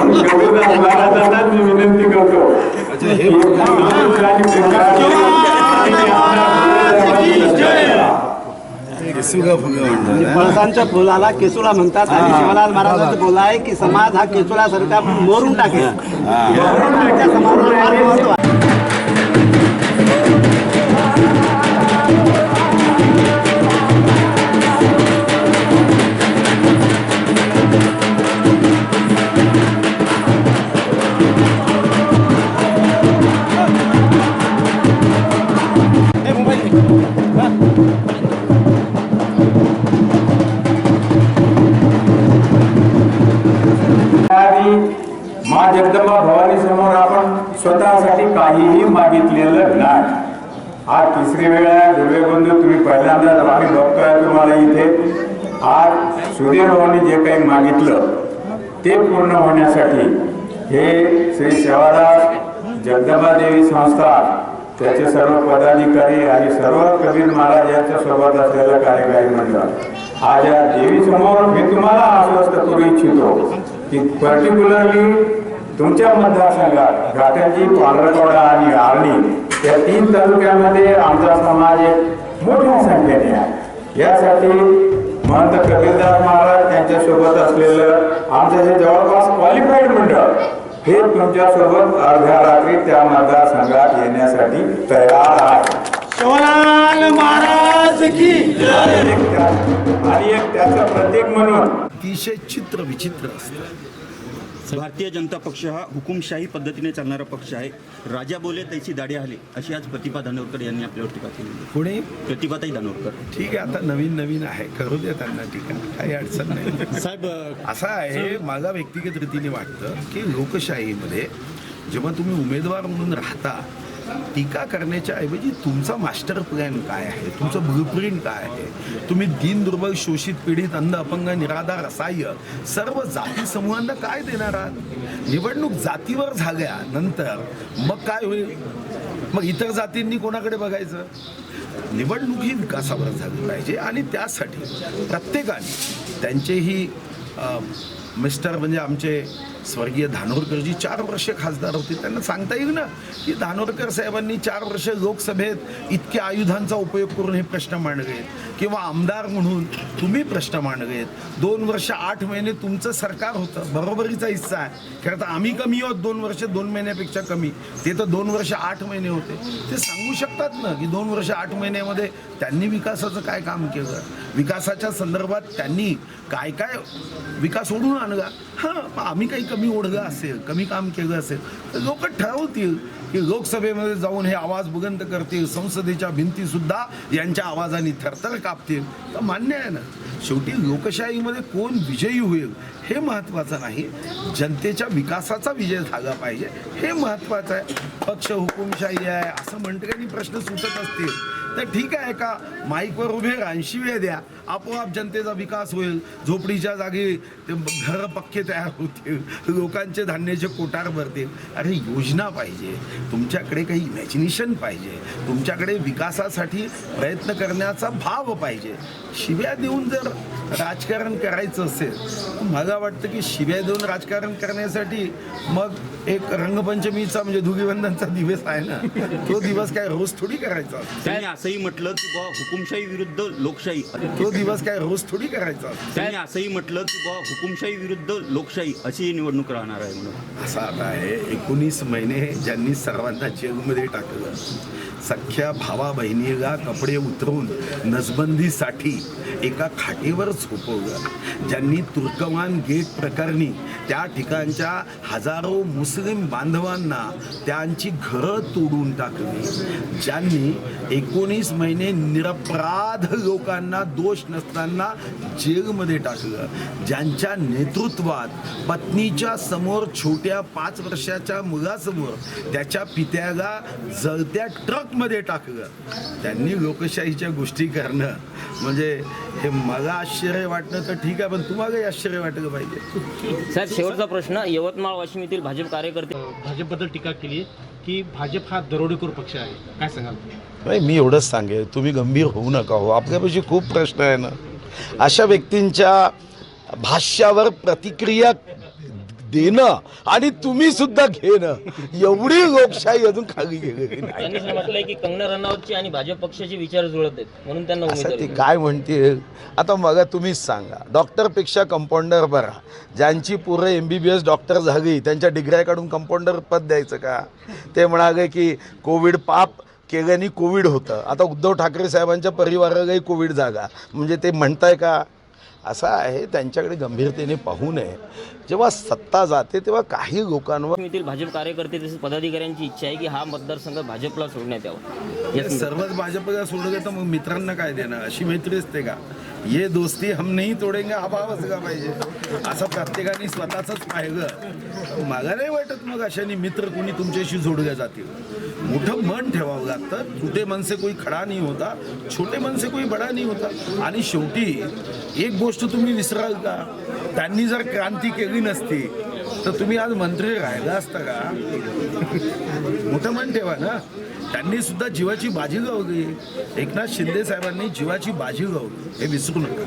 मी विनंती करतो हे पळसांच्या फुलाला केसुला म्हणतात. आणि शिवलाल महाराजांचं बोला आहे की समाज हा केसुलासारखा मरून टाकेल. समाजाला मा जगदंबा भवानी समोर आपण स्वतःसाठी काहीही मागितलेलं नाही. आज तिसरी वेळ आहे. दुर्वे बंधू तुम्ही पहिल्यांदाच आम्ही बघतोय तुम्हाला इथे. आज सूर्यभावानी जे काही मागितलं ते पूर्ण होण्यासाठी हे श्री सेवादास जगदंबा देवी संस्था त्याचे सर्व पदाधिकारी आणि सर्व कबीर महाराज यांच्या सोबत असलेलं कार्यकारी मंडळ. आज या देवी समोर मी तुम्हाला आश्वस्त करू इच्छितो. की पर्टिक्युलरली तुमच्या मतदारसंघात घाटंजी पांढरकवडा आणि आर्णी या तीन तालुक्यामध्ये आमचा समाज एक मोठ्या संख्येने आहे. यासाठी महंत कबीरदास महाराज यांच्यासोबत असलेलं आमचं जे जवळपास क्वालिफाईड मंडळ हे तुमच्यासोबत अर्ध्या रात्री त्या मतदारसंघात येण्यासाठी तयार आहे. महाराज की आणि एक त्याचं प्रतीक म्हणून अतिशय चित्र विचित्र असतं. भारतीय जनता पक्ष हा हुकुमशाही पद्धतीने चालणारा पक्ष आहे. राजा बोले त्याची दाढी आली अशी आज प्रतिभा दानोरकर यांनी आपल्यावर टीका केली. पुणे प्रतिभाताई दानोरकर ठीक आहे आता नवीन नवीन आहे करू दे त्यांना टीका काही अडचण नाही. साहेब असं आहे मला व्यक्तिगत रीतीने वाटतं की लोकशाहीमध्ये जेव्हा तुम्ही उमेदवार म्हणून राहता टीका करण्याच्या ऐवजी तुमचा मास्टर प्लॅन काय आहे? तुमचं ब्लूप्रिंट काय आहे? तुम्ही दीन दुर्बल शोषित पीडित अंध अपंग निराधार असहाय्य सर्व जाती समूहांना काय देणार आहात? निवडणूक जातीवर झाल्यानंतर मग काय होईल? मग इतर जातींनी कोणाकडे बघायचं? निवडणूक ही विकासावर झाली पाहिजे आणि त्यासाठी प्रत्येकाने त्यांचेही मिस्टर म्हणजे आमचे स्वर्गीय धानोरकरजी चार वर्ष खासदार होते. त्यांना सांगता येईल ना की धानोरकर साहेबांनी चार वर्ष लोकसभेत इतक्या आयुधांचा उपयोग करून हे प्रश्न मांडले किंवा आमदार म्हणून तुम्ही प्रश्न मांडलेत दोन वर्ष आठ महिने तुमचं सरकार होतं. बरोबरीचा हिस्सा आहे. खरं तर आम्ही कमी आहोत दोन वर्ष दोन महिन्यापेक्षा कमी. ते तर दोन वर्ष आठ महिने होते. ते सांगू शकतात ना की दोन वर्ष आठ महिन्यामध्ये त्यांनी विकासाचं काय काम केलं? विकासाच्या संदर्भात त्यांनी काय काय विकास ओढून आणला? हां आम्ही काही कमी ओढलं असेल कमी काम केलं असेल तर लोक ठरवतील की लोकसभेमध्ये जाऊन हे आवाज बुगंत करतील संसदेच्या भिंतीसुद्धा यांच्या आवाजाने थरथर कापतील. तर मान्य आहे ना. शेवटी लोकशाहीमध्ये कोण विजयी होईल हे महत्त्वाचं नाही. जनतेच्या विकासाचा विजय झाला पाहिजे हे महत्त्वाचं आहे. पक्ष हुकुमशाही आहे असं म्हणते प्रश्न सुटत असतील. तर ठीक आहे का? माईकवर उभे राहा वेळ द्या. आपोआप जनतेचा विकास होईल. झोपडीच्या जागी ते घरं पक्के तयार होतील. लोकांचे धान्याचे कोटार भरतील. अरे योजना पाहिजे. तुमच्याकडे काही इमॅजिनेशन पाहिजे. तुमच्याकडे विकासासाठी प्रयत्न करण्याचा भाव पाहिजे. शिव्या देऊन जर राजकारण करायचं असेल मला वाटतं की शिव्या देऊन राजकारण करण्यासाठी मग एक रंगपंचमीचा म्हणजे धुगीबंधनचा दिवस आहे ना. तो दिवस काय रोज थोडी करायचा? असंही म्हटलं की बुवा हुकुमशाही विरुद्ध लोकशाही. तो दिवस काय रोज थोडी करायचा. त्यांनी असंही म्हटलं की बुवा हुकुमशाही विरुद्ध लोकशाही अशी ही निवडणूक राहणार आहे म्हणून असं आता आहे एकोणीस महिने ज्यांनी सर्वांना जेलमध्ये टाकलं सख्या भावा बहिणीला कपडे उतरून नसबंदीसाठी एका खाटीवर झोपवलं. ज्यांनी तुर्कमान गेट प्रकरणी त्या ठिकाणच्या हजारो मुस्लिम बांधवांना त्यांची घरं तोडून टाकली. ज्यांनी एकोणीस महिने निरपराध लोकांना दोष नसताना जेलमध्ये टाकलं. ज्यांच्या नेतृत्वात पत्नीच्या समोर छोट्या पाच वर्षाच्या मुलासमोर त्याच्या पित्याला जळत्या ट्रक ट्रकमध्ये टाकलं. त्यांनी लोकशाहीच्या गोष्टी करणं. म्हणजे हे मला आश्चर्य वाटणं तर ठीक आहे पण तुम्हालाही आश्चर्य वाटलं पाहिजे. साहेब शेवटचा प्रश्न यवतमाळ वाशिम येथील भाजप कार्यकर्ते भाजपबद्दल टीका केली की भाजप हा दरोडेखोर पक्ष आहे. काय सांगाल? नाही मी एवढंच सांगेन तुम्ही गंभीर होऊ नका हो. आपल्यापाशी खूप प्रश्न आहे ना. अशा व्यक्तींच्या भाष्यावर प्रतिक्रिया देणं आणि तुम्ही सुद्धा घेणं. एवढी लोकशाही अजून खाली गेलेली नाही. त्यांनी असं म्हटलंय की कंगना रनौतची आणि भाजप पक्षाचे विचार जुळत आहेत म्हणून त्यांना असं ते उमेदवारी काय म्हणते? आता मग तुम्हीच सांगा. डॉक्टरपेक्षा कंपाऊंडर बरा. ज्यांची पुरं M B B S doctor झाली त्यांच्या डिग्र्या काढून कंपाऊंडर पद द्यायचं का? ते म्हणाले की कोविड पाप केल्याने कोविड होतं. आता उद्धव ठाकरे साहेबांच्या परिवारालाही कोविड जागा. म्हणजे ते म्हणताय का? असं आहे त्यांच्याकडे गंभीरतेने पाहू नये. जेव्हा सत्ता जाते तेव्हा काही लोकांवर वाशिममधील भाजप कार्यकर्ते तसेच पदाधिकाऱ्यांची इच्छा आहे की हा मतदारसंघ भाजपला सोडण्यात यावा. सर्वच भाजपला सोडलं तर मग मित्रांना काय देणार? अशी मैत्री असते का? ये दोस्ती हम नाही तोडेंगे हा भाव असला पाहिजे. असं प्रत्येकाने स्वतःच पाहिलं. मला नाही वाटत मग अशाने मित्र कोणी तुमच्याशी जोडल्या जातील. मोठं मन ठेवावं लागतं. छोटे मनसे कोई खडा नाही होता छोटे मनसे कोई बडा नाही होता. आणि शेवटी एक गोष्ट तुम्ही विसराल का? त्यांनी जर क्रांती केली नसती तर तुम्ही आज मंत्री राहिला असता का? मोठं मन ठेवा ना. त्यांनी सुद्धा जीवाची बाजी गावली. एकनाथ शिंदे साहेबांनी जीवाची बाजी गावली. हे विसरू नका.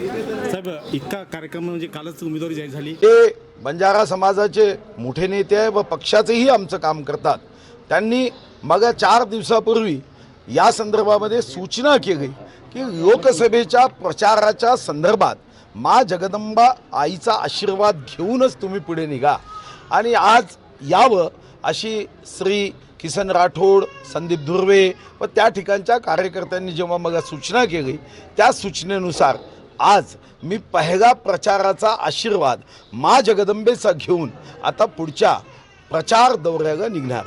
साहेब इतका कार्यक्रम म्हणजे कालच उमेदवारी जाहीर झाली. ते बंजारा समाजाचे मोठे नेते आहे व पक्षाचेही आमचं काम करतात. त्यांनी मग चार दिवसापूर्वी या संदर्भामध्ये सूचना केली. की लोकसभेच्या प्रचाराच्या संदर्भात मा जगदंबा आईचा आशीर्वाद घेऊनच तुम्ही पुढे निघा. आणि आज यावं अशी श्री किसन राठोड संदीप धुर्वे व त्या ठिकाणच्या कार्यकर्त्यांनी जेव्हा मला सूचना केली त्या सूचनेनुसार आज मी पहिला प्रचाराचा आशीर्वाद मा जगदंबेचा घेऊन आता पुढच्या प्रचार दौऱ्याला निघणार